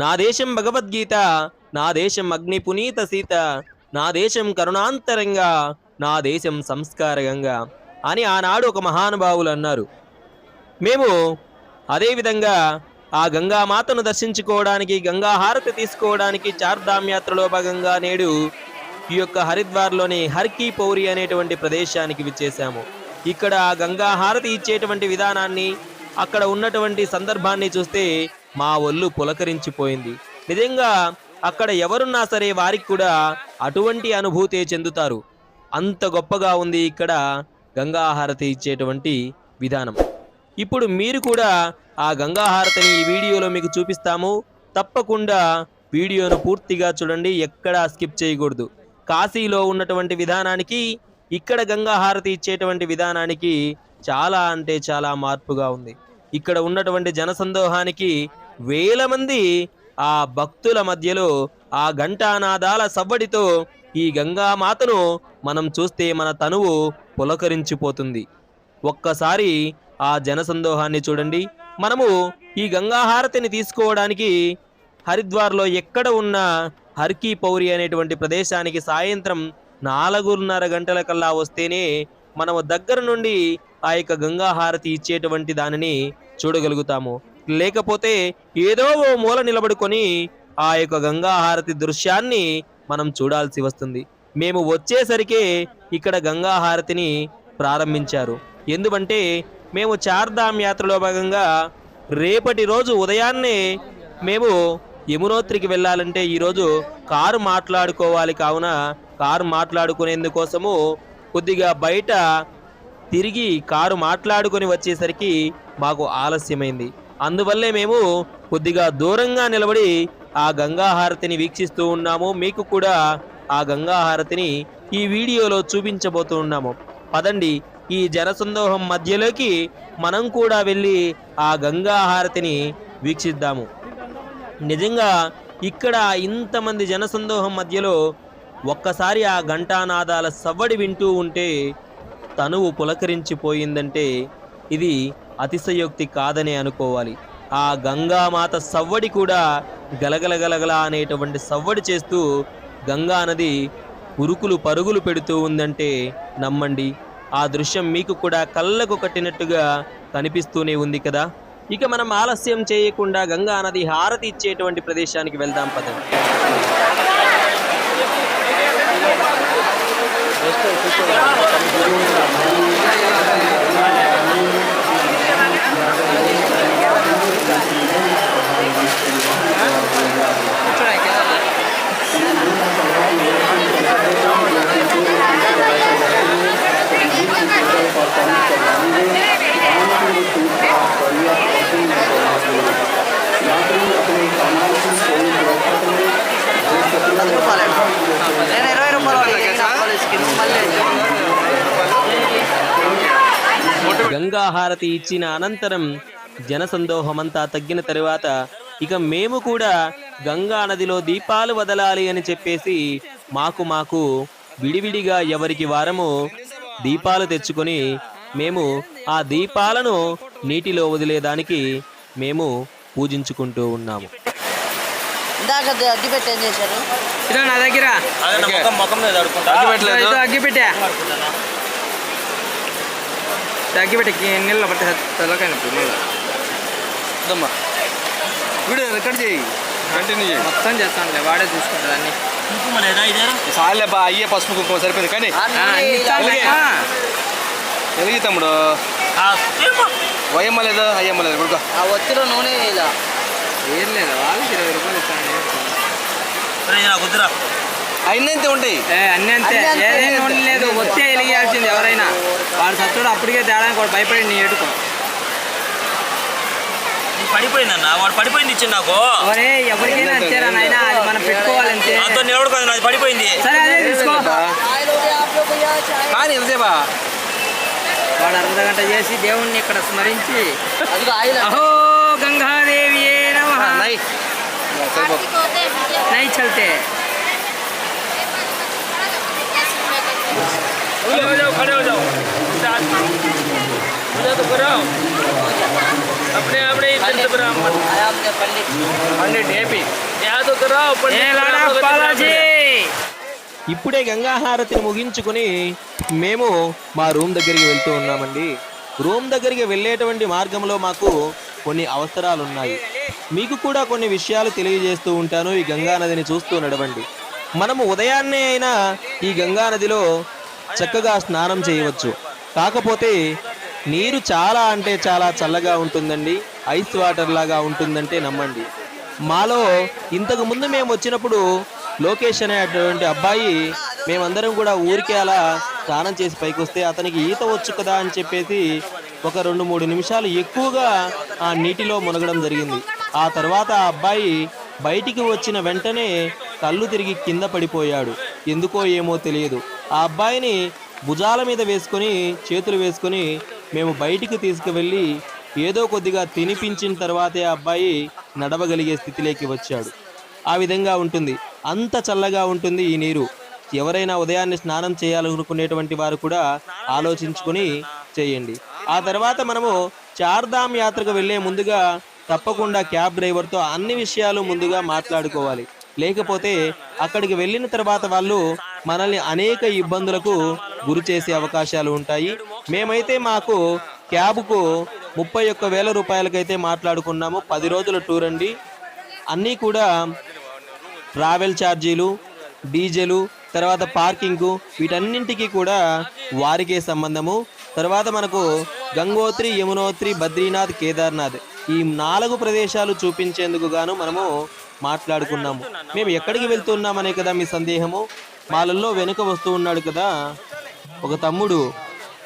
నా దేశం భగవద్గీత నా దేశం అగ్ని పునీత సీత నా దేశం కరుణాంతరంగా నా దేశం సంస్కారకంగా అని ఆనాడు ఒక మహానుభావులు అన్నారు. మేము అదేవిధంగా ఆ గంగామాతను దర్శించుకోవడానికి గంగా హారతి తీసుకోవడానికి చార్ధామ్ యాత్రలో భాగంగా నేడు ఈ యొక్క హరిద్వార్లోని హర్కీ పౌరి అనేటువంటి ప్రదేశానికి విచ్చేశాము. ఇక్కడ ఆ గంగా హారతి ఇచ్చేటువంటి విధానాన్ని అక్కడ ఉన్నటువంటి సందర్భాన్ని చూస్తే మా ఒళ్ళు పులకరించిపోయింది. నిజంగా అక్కడ ఎవరున్నా సరే వారికి కూడా అటువంటి అనుభూతే చెందుతారు. అంత గొప్పగా ఉంది ఇక్కడ గంగాహారతి ఇచ్చేటువంటి విధానం. ఇప్పుడు మీరు కూడా ఆ గంగాహారతిని ఈ వీడియోలో మీకు చూపిస్తాము. తప్పకుండా వీడియోను పూర్తిగా చూడండి ఎక్కడా స్కిప్ చేయకూడదు. కాశీలో ఉన్నటువంటి విధానానికి ఇక్కడ గంగాహారతి ఇచ్చేటువంటి విధానానికి చాలా అంటే చాలా మార్పుగా ఉంది. ఇక్కడ ఉన్నటువంటి జనసందోహానికి వేల మంది ఆ భక్తుల మధ్యలో ఆ ఘంటానాదాల సవ్వడితో ఈ గంగామాతను మనం చూస్తే మన తనువు పులకరించిపోతుంది. ఒక్కసారి ఆ జనసందోహాన్ని చూడండి. మనము ఈ గంగాహారతిని తీసుకోవడానికి హరిద్వార్లో ఎక్కడ ఉన్న హర్కీ పౌరి అనేటువంటి ప్రదేశానికి సాయంత్రం నాలుగున్నర గంటల కల్లా వస్తేనే మనము దగ్గర నుండి ఆ యొక్క గంగాహారతి ఇచ్చేటువంటి దానిని చూడగలుగుతాము. లేకపోతే ఏదో ఓ మూల నిలబడుకొని ఆ యొక్క గంగాహారతి దృశ్యాన్ని మనం చూడాల్సి వస్తుంది. మేము వచ్చేసరికే ఇక్కడ గంగాహారతిని ప్రారంభించారు. ఎందుకంటే మేము చార్ధామ్ యాత్రలో భాగంగా రేపటి రోజు ఉదయాన్నే మేము యమునోత్రికి వెళ్ళాలంటే ఈరోజు కారు మాట్లాడుకోవాలి. కావున కారు మాట్లాడుకునేందుకోసము కొద్దిగా బయట తిరిగి కారు మాట్లాడుకొని వచ్చేసరికి మాకు ఆలస్యమైంది. అందువల్లే మేము కొద్దిగా దూరంగా నిలబడి ఆ గంగాహారతిని వీక్షిస్తూ ఉన్నాము. మీకు కూడా ఆ గంగాహారతిని ఈ వీడియోలో చూపించబోతూ ఉన్నాము. పదండి ఈ జనసందోహం మధ్యలోకి మనం కూడా వెళ్ళి ఆ గంగాహారతిని వీక్షిద్దాము. నిజంగా ఇక్కడ ఇంతమంది జనసందోహం మధ్యలో ఒక్కసారి ఆ ఘంటానాదాల సవ్వడి వింటూ ఉంటే తనువు పులకరించిపోయిందంటే ఇది అతిశయోక్తి కాదనే అనుకోవాలి. ఆ గంగామాత సవ్వడి కూడా గలగలగలగల అనేటువంటి సవ్వడి చేస్తూ గంగా నది ఉరుకులు పరుగులు పెడుతూ ఉందంటే నమ్మండి. ఆ దృశ్యం మీకు కూడా కళ్ళకు కట్టినట్టుగా కనిపిస్తూనే ఉంది కదా? ఇక మనం ఆలస్యం చేయకుండా గంగా నది హారతి ఇచ్చేటువంటి ప్రదేశానికి వెళ్దాం పదండి. Gracias. హారతి ఇచ్చిన అనంతరం జనసందోహమంతా తగ్గిన తరువాత ఇక మేము కూడా గంగా నదిలో దీపాలు వదలాలి అని చెప్పేసి మాకు మాకు విడివిడిగా ఎవరికి వారము దీపాలు తెచ్చుకొని మేము ఆ దీపాలను నీటిలో వదిలేదానికి మేము పూజించుకుంటూ ఉన్నాము. నా దగ్గర. పెట్టలేదు పెట్టా అగ్గి పెట్టి నీళ్ళ పట్టి తలకాయ వద్దమ్మా వీడియో రికార్డ్ చేయి కంటిన్యూ చేయి మొత్తం చేస్తానులే వాడే చూసుకుంటాడు అన్ని చాలే బా అయ్యే పసుపు కుంకుమ సరిపోయింది కానీ. ఎలిగి తమ్ముడు వయమ్మ లేదు అయ్యమ్మ లేదు కొడుకో ఆ ఒత్తిలో నూనె ఇలా ఏం లేదు వాళ్ళకి ఇరవై రూపాయలు ఇస్తాను అన్నీ అంతే. అన్నీ అంతే. ఏదేం నూనె లేదు వచ్చే వెలిగియాల్సింది ఎవరైనా. వాడు సత్తుడు అప్పటికే తేడానికి వాడు భయపడి నీ ఎడుకో పడిపోయిందన్న వాడు పడిపోయింది ఇచ్చింది నాకు. ఒరే ఎవరికైనా అంతేరా నాయన అది మనం పెట్టుకోవాలంతే. నాతో నిలబడుకోదు నాది పడిపోయింది. సరే అదే తీసుకో. చాయ్ లోగే ఆప్ లోగ్ భయ్యా, చాయ్. కానీ ఎంతసేపా వాడు అర్ధ గంట చేసి దేవుణ్ణి ఇక్కడ స్మరించి. అహో గంగాదేవి నై. సరిపో. हो जाओ खड़े हो जाओ हो जाओ तो करो अपने अपने इधर से ब्राह्मण आया हमने पंडित పండిట్ ఏపీ यहाँ तो कराओ पंडित ब्राह्मण को బాలాజీ ఇప్పుడే గంగాహారతిని ముగించుకుని మేము మా రూమ్ దగ్గరికి వెళ్తూ ఉన్నామండి రూమ్ దగ్గరికి వెళ్ళేటువంటి మార్గంలో మాకు కొన్ని అవసరాలు ఉన్నాయి మీకు కూడా కొన్ని విషయాలు తెలియజేస్తూ ఉంటాను ఈ గంగా నదిని చూస్తూ నడవండి మనము ఉదయాన్నే అయినా ఈ గంగా నదిలో చక్కగా స్నానం చేయవచ్చు కాకపోతే నీరు చాలా అంటే చాలా చల్లగా ఉంటుందండి. ఐస్ వాటర్ లాగా ఉంటుందంటే నమ్మండి. మాలో ఇంతకు ముందు మేము వచ్చినప్పుడు లోకేష్ అనేటువంటి అబ్బాయి మేమందరం కూడా ఊరికే అలా స్నానం చేసి పైకి వస్తే అతనికి ఈత వచ్చు కదా అని చెప్పేసి ఒక రెండు మూడు నిమిషాలు ఎక్కువగా ఆ నీటిలో మునగడం జరిగింది. ఆ తర్వాత ఆ అబ్బాయి బయటికి వచ్చిన వెంటనే కళ్ళు తిరిగి కింద పడిపోయాడు. ఎందుకో ఏమో తెలియదు. ఆ అబ్బాయిని భుజాల మీద వేసుకొని చేతులు వేసుకొని మేము బయటికి తీసుకువెళ్ళి ఏదో కొద్దిగా తినిపించిన తర్వాతే ఆ అబ్బాయి నడవగలిగే స్థితిలోకి వచ్చాడు. ఆ విధంగా ఉంటుంది. అంత చల్లగా ఉంటుంది ఈ నీరు. ఎవరైనా ఉదయాన్నే స్నానం చేయాలనుకునేటువంటి వారు కూడా ఆలోచించుకొని చేయండి. ఆ తర్వాత మనము చార్ధామ్ యాత్రకు వెళ్ళే ముందుగా తప్పకుండా క్యాబ్ డ్రైవర్తో అన్ని విషయాలు ముందుగా మాట్లాడుకోవాలి. లేకపోతే అక్కడికి వెళ్ళిన తర్వాత వాళ్ళు మనల్ని అనేక ఇబ్బందులకు గురి చేసే అవకాశాలు ఉంటాయి. మేమైతే మాకు క్యాబ్కు ముప్పై ఒక్క వేల రూపాయలకైతే మాట్లాడుకున్నాము. పది రోజుల టూర్ అండి. అన్నీ కూడా ట్రావెల్ ఛార్జీలు డీజిలు తర్వాత పార్కింగ్ వీటన్నింటికి కూడా వారికే సంబంధము. తర్వాత మనకు గంగోత్రి యమునోత్రి బద్రీనాథ్ కేదార్నాథ్ ఈ నాలుగు ప్రదేశాలు చూపించేందుకు గాను మనము మాట్లాడుకున్నాము. మేము ఎక్కడికి వెళ్తున్నామనే కదా మీ సందేహము. మాలల్లో వెనుక వస్తూ ఉన్నాడు కదా ఒక తమ్ముడు.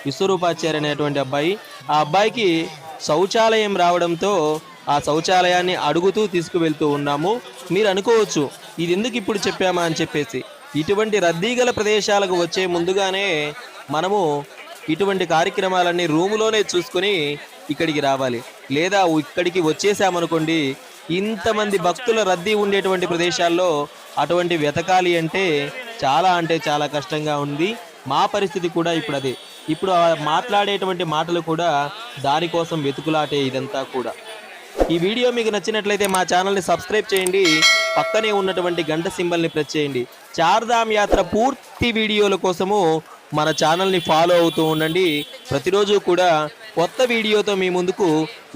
విశ్వరూపాచార్య అనేటువంటి అబ్బాయి ఆ అబ్బాయికి శౌచాలయం రావడంతో ఆ శౌచాలయాన్ని అడుగుతూ తీసుకువెళ్తూ ఉన్నాము. మీరు అనుకోవచ్చు ఇది ఎందుకు ఇప్పుడు చెప్పామా? అని చెప్పేసి. ఇటువంటి రద్దీ గల ప్రదేశాలకు వచ్చే ముందుగానే మనము ఇటువంటి కార్యక్రమాలన్నీ రూములోనే చూసుకొని ఇక్కడికి రావాలి. లేదా ఇక్కడికి వచ్చేసామనుకోండి ఇంతమంది భక్తుల రద్దీ ఉండేటువంటి ప్రదేశాల్లో అటువంటి వెతకాలి అంటే చాలా అంటే చాలా కష్టంగా ఉంది. మా పరిస్థితి కూడా ఇప్పుడు అదే ఇప్పుడు ఆ మాట్లాడేటువంటి మాటలు కూడా దానికోసం వెతుకులాటే ఇదంతా కూడా. ఈ వీడియో మీకు నచ్చినట్లయితే మా ఛానల్ని సబ్స్క్రైబ్ చేయండి. పక్కనే ఉన్నటువంటి గంట సింబల్ని ప్రెస్ చేయండి. చార్ధామ్ యాత్ర పూర్తి వీడియోల కోసము మన ఛానల్ని ఫాలో అవుతూ ఉండండి. ప్రతిరోజు కూడా కొత్త వీడియోతో మీ ముందుకు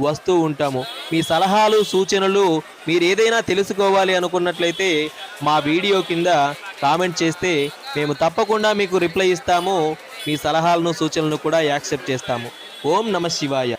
వస్తూ ఉంటాము. మీ సలహాలు సూచనలు మీరు ఏదైనా తెలుసుకోవాలి అనుకున్నట్లయితే మా వీడియో కింద కామెంట్ చేస్తే మేము తప్పకుండా మీకు రిప్లై ఇస్తాము. మీ సలహాలను సూచనలను కూడా యాక్సెప్ట్ చేస్తాము. ఓం నమ శివాయ.